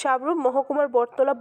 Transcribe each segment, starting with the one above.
সাবরুম মহকুমার বটতলা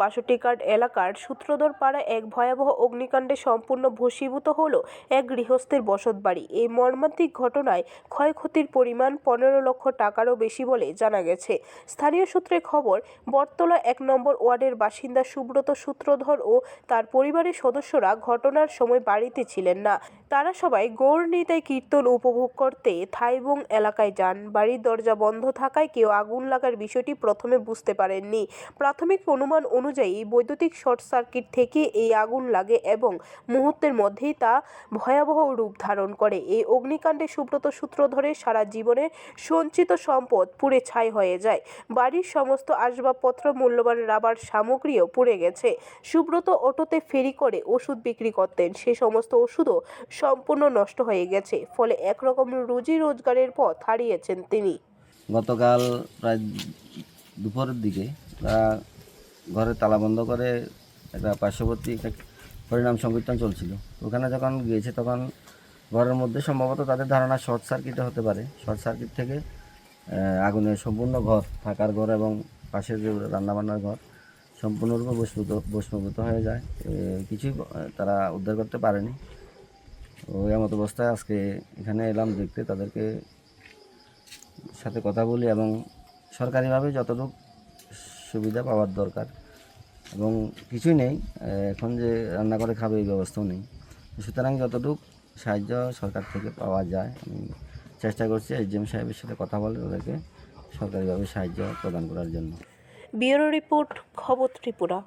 কার্ড এলাকার সূত্রধর পাড়া এক ভয়াবহ অগ্নিকাণ্ডে সম্পূর্ণ ভস্মীভূত হল এক গৃহস্থের বসতবাড়ি। এই মর্মান্তিক ঘটনায় ক্ষয়ক্ষতির পরিমাণ পনেরো লক্ষ টাকারও বেশি বলে জানা গেছে। স্থানীয় সূত্রে খবর, বটতলা এক নম্বর ওয়ার্ডের বাসিন্দা সুব্রত সূত্রধর ও তার পরিবারের সদস্যরা ঘটনার সময় বাড়িতে ছিলেন না। তারা সবাই গৌরনীতায় কীর্তন উপভোগ করতে থাইবং এলাকায় যান। বাড়ির দরজা বন্ধ থাকায় কেউ আগুন লাগার বিষয়টি প্রথমে বুঝতে পারেননি। প্রাথমিক অনুমান অনুযায়ী বৈদ্যুতিক শর্ট সার্কিট থেকে এই আগুন লাগে এবং মুহূর্তের মধ্যেই তা ভয়াবহ রূপ ধারণ করে। এই অগ্নিকাণ্ডে সুব্রত সূত্র ধরে সারা জীবনের সঞ্চিত সম্পদ পুড়ে ছাই হয়ে যায়। বাড়ির সমস্ত আসবাবপত্র, মূল্যবান রাবার সামগ্রীও পুড়ে গেছে। সুব্রত অটোতে ফেরি করে ওষুধ বিক্রি করতেন। সে সমস্ত ওষুধও সম্পূর্ণ নষ্ট হয়ে গেছে, ফলে একরকম রুজি রোজগারের পথ হারিয়েছেন তিনি। গতকাল প্রায় দুপুরের দিকে তারা ঘরে তালা বন্ধ করে একটা পার্শ্ববর্তী একটা হরিনাম সংকীর্তন চলছিল। ওখানে যখন গিয়েছে তখন ঘরের মধ্যে সম্ভবত তাদের ধারণা শর্ট সার্কিটে হতে পারে। শর্ট সার্কিট থেকে আগুনের সম্পূর্ণ ঘর থাকার ঘর এবং পাশের যে রান্নাবান্নার ঘর সম্পূর্ণরূপে বস্তুত বস্মভূত হয়ে যায়। কিছুই তারা উদ্ধার করতে পারেনি। ওই এমত অবস্থায় আজকে এখানে এলাম দেখতে তাদেরকে সাথে কথা বলি এবং সরকারিভাবে যতটুকু সুবিধা পাওয়ার দরকার। এবং কিছুই নেই এখন যে রান্না করে খাবে এই ব্যবস্থাও নেই। সুতরাং যতটুকু সাহায্য সরকার থেকে পাওয়া যায়, আমি চেষ্টা করছি এসডিএম সাহেবের সাথে কথা বলে তাদেরকে সরকারিভাবে সাহায্য প্রদান করার জন্য। ব্যুরো রিপোর্ট, খবর ত্রিপুরা।